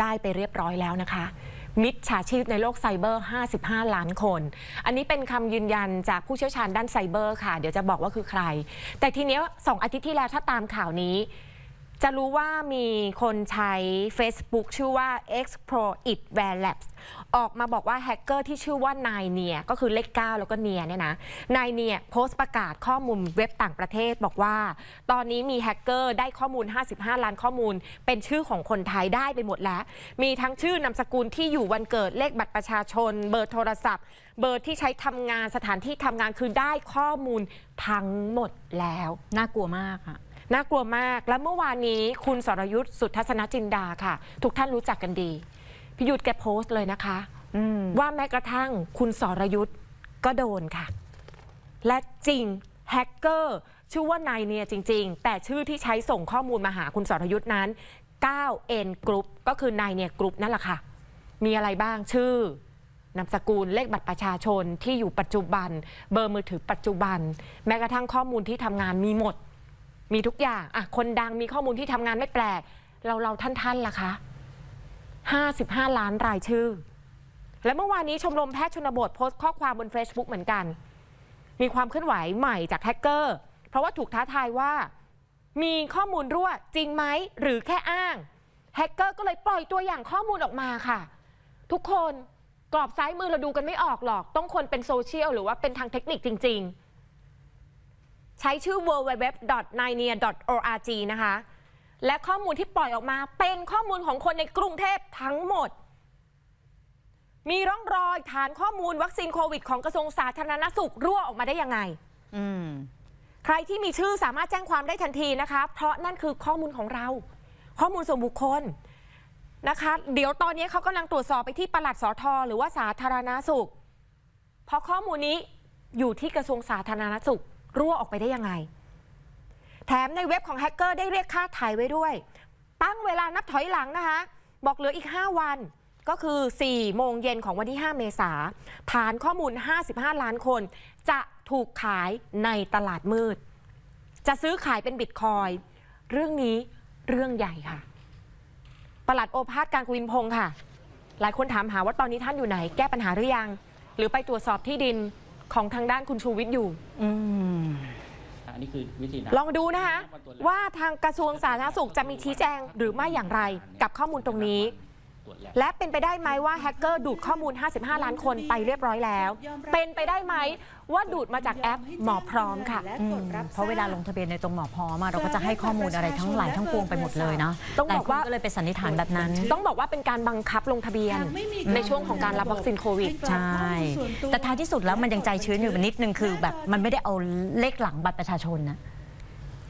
ได้ไปเรียบร้อยแล้วนะคะ มิจฉาชีพในโลกไซเบอร์ 55 ล้านคน อันนี้เป็นคำยืนยันจากผู้เชี่ยวชาญด้านไซเบอร์ค่ะ เดี๋ยวจะบอกว่าคือใคร แต่ทีเนี้ยสองอาทิตย์ที่แล้วถ้าตามข่าวนี้ จะรู้ว่ามีคนใช้ Facebook ชื่อว่า Expro It w a r Labs ออกมาบอกว่าแฮกเกอร์ที่ชื่อว่านายเนียก็คือเลข 9 แล้วก็เนียเนี่ยนะนายเนียโพสต์ประกาศข้อมูลเว็บต่างประเทศบอกว่า ตอนนี้มีแฮกเกอร์ได้ข้อมูล 55 ล้านข้อมูล เป็นชื่อของคนไทยได้ไปหมดแล้ว มีทั้งชื่อนามสกุลที่อยู่วันเกิดเลขบัตรประชาชน เบอร์โทรศัพท์ เบอร์ที่ใช้ทำงานสถานที่ทำงานคือได้ข้อมูลทั้งหมดแล้ว น่ากลัวมากค่ะ น่ากลัวมาก และเมื่อวานนี้คุณสรยุทธ์สุทัศนจินดาค่ะ ทุกท่านรู้จักกันดีพี่ยุทธแกโพสต์เลยนะคะอืมว่าแม้กระทั่งคุณสรยุทธ์ก็โดนค่ะ และจริงแฮกเกอร์ชื่อว่านายเนียจริง ๆ แต่ชื่อที่ใช้ส่งข้อมูลมาหาคุณสรยุทธ์นั้น 9N Group ก็คือนายเนียกรุ๊ปนั่นแหละค่ะ มีอะไรบ้างชื่อนามสกุลเลขบัตรประชาชนที่อยู่ปัจจุบัน เบอร์มือถือปัจจุบัน แม้กระทั่งข้อมูลที่ทำงานมีหมด มีทุกอย่างอะคนดังมีข้อมูลที่ทำงานไม่แปลก เราเราท่านท่านๆล่ะคะ 55 ล้านรายชื่อ และเมื่อวานนี้ชมรมแพทย์ชนบทโพสต์ข้อความบน Facebook เหมือนกัน มีความเคลื่อนไหวใหม่จากแฮกเกอร์ เพราะว่าถูกท้าทายว่า มีข้อมูลรั่วจริงไหมหรือแค่อ้างแฮกเกอร์ก็เลยปล่อยตัวอย่างข้อมูลออกมาค่ะ ทุกคนกรอบซ้ายมือเราดูกันไม่ออกหรอก ต้องคนเป็นโซเชียลหรือว่าเป็นทางเทคนิคจริง ๆ ใช้ชื่อ www.ninia.org นะคะ และข้อมูลที่ปล่อยออกมาเป็นข้อมูลของคนในกรุงเทพทั้งหมด มีร่องรอยฐานข้อมูลวัคซีนโควิดของกระทรวงสาธารณสุขรั่วออกมาได้ยังไงอืมใครที่มีชื่อสามารถแจ้งความได้ทันทีนะคะ เพราะนั่นคือข้อมูลของเรา ข้อมูลส่วนบุคคลนะคะ เดี๋ยวตอนนี้เขากำลังตรวจสอบไปที่ปลัดสอทอหรือว่าสาธารณสุข เพราะข้อมูลนี้อยู่ที่กระทรวงสาธารณสุข รั่วออกไปได้ยังไง แถมในเว็บของแฮกเกอร์ได้เรียกค่าถ่ายไว้ด้วย ตั้งเวลานับถอยหลังนะคะ บอกเหลืออีก 5 วันก็คือ 4 โมงเย็นของวันที่ 5 เมษาฐานข้อมูล 55 ล้านคน จะถูกขายในตลาดมืด จะซื้อขายเป็นบิตคอย เรื่องนี้เรื่องใหญ่ค่ะ ประหลัดโอภาสการกวินพงศ์ค่ะ หลายคนถามหาว่าตอนนี้ท่านอยู่ไหน แก้ปัญหาหรือยัง หรือไปตรวจสอบที่ดิน ของทางด้านคุณชูวิทย์อยู่อืมอันนี้คือวิธีนะลองดูนะคะ ว่าทางกระทรวงสาธารณสุขจะมีชี้แจงหรือไม่อย่างไรกับข้อมูลตรงนี้ตรวจแลบ และเป็นไปได้ไหมว่าแฮกเกอร์ดูดข้อมูล 55 ล้านคนไปเรียบร้อยแล้ว เป็นไปได้ไหมว่าดูดมาจากแอปหมอพร้อมค่ะ อืมเพราะเวลาลงทะเบียนในตรงหมอพร้อมอะเราก็จะให้ข้อมูลอะไรทั้งหลายทั้งปวงไปหมดเลยนะต้องบอกว่า หลยคนก็เลยไปสันนิษฐานแบบนั้น ต้องบอกว่าเป็นการบังคับลงทะเบียน ในช่วงของการรับวัคซีนโควิด ใช่ แต่ท้ายที่สุดแล้วมันยังใจชื้นอยู่นิดนึงคือแบบมันไม่ได้เอาเลขหลังบัตรประชาชนนะ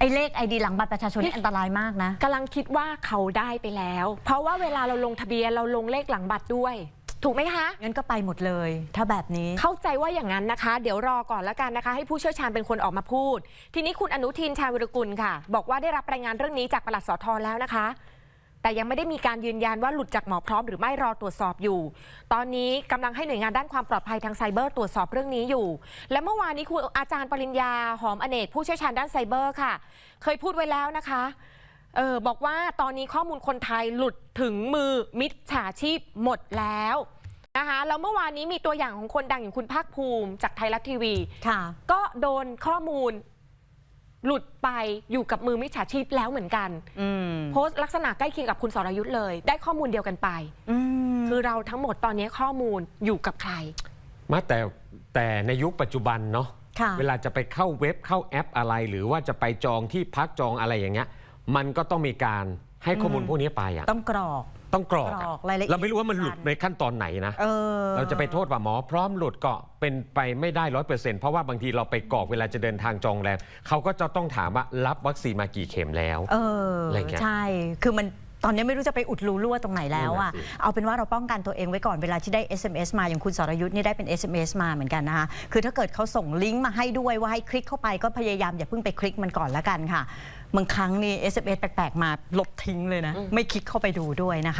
ไอ้เลขไอดีหลังบัตรประชาชนนี่อันตรายมากนะ กำลังคิดว่าเขาได้ไปแล้ว เพราะว่าเวลาเราลงทะเบียนเราลงเลขหลังบัตรด้วย ถูกไหมคะ งั้นก็ไปหมดเลย ถ้าแบบนี้ เข้าใจว่าอย่างนั้นนะคะ เดี๋ยวรอก่อนแล้วกันนะคะ ให้ผู้เชี่ยวชาญเป็นคนออกมาพูด ทีนี้คุณอนุทินชาญวิรกุลค่ะ บอกว่าได้รับรายงานเรื่องนี้จากปลัดสอทอแล้วนะคะ แต่ยังไม่ได้มีการยืนยันว่าหลุดจากหมอพร้อมหรือไม่รอตรวจสอบอยู่ ตอนนี้กำลังให้หน่วยงานด้านความปลอดภัยทางไซเบอร์ตรวจสอบเรื่องนี้อยู่ และเมื่อวานนี้คุณอาจารย์ปริญญาหอมอเนกผู้เชี่ยวชาญด้านไซเบอร์ค่ะ เคยพูดไว้แล้วนะคะเออบอกว่าตอนนี้ข้อมูลคนไทยหลุดถึงมือมิจฉาชีพหมดแล้วนะคะแล้วเมื่อวานนี้มีตัวอย่างของคนดังอย่างคุณภาคภูมิจากไทยรัฐทีวีค่ะก็โดนข้อมูล หลุดไปอยู่กับมือมิจฉาชีพแล้วเหมือนกันอืมโพสต์ลักษณะใกล้เคียงกับคุณสรยุทธ์เลย ได้ข้อมูลเดียวกันไปอืมคือเราทั้งหมดตอนนี้ข้อมูลอยู่กับใคร มาแต่แต่ในยุคปัจจุบันเนาะค่ะเวลาจะไปเข้าเว็บเข้าแอปอะไร หรือว่าจะไปจองที่พักจองอะไรอย่างเงี้ย มันก็ต้องมีการให้ข้อมูลอืมพวกนี้ไปอะต้องกรอก ต้องกรอกกอะรอกรายละเอียดเราไม่รู้ว่ามันหลุดกันในขั้นตอนไหนนะเออ เราจะไปโทษว่าหมอพร้อมหลุดก็เป็นไปไม่ได้ร้อยเปอร์เซ็นต์เพราะว่าบางทีเราไปกรอกเวลาจะเดินทางจองแรมเขาก็จะต้องถามว่ารับวัคซีนมากี่เข็มแล้ว เอออะไรเงี้ยใช่ คือมันตอนนี้ไม่รู้จะไปอุดรูรั่วตรงไหนแล้วอะ นั่นน่ะสิ เอาเป็นว่าเราป้องกันตัวเองไว้ก่อนเวลาที่ได้ SMS มาอย่างคุณสรยุทธ์นี่ได้เป็น SMS มาเหมือนกันนะคะ คือถ้าเกิดเขาส่งลิงก์มาให้ด้วยว่าให้คลิกเข้าไปก็พยายามอย่าเพิ่งไปคลิกมันก่อนละกันค่ะ บางครั้งนี่ SMS แปลกๆ มาลบทิ้งเลยนะ ไม่คลิกเข้าไปดูด้วยนะคะ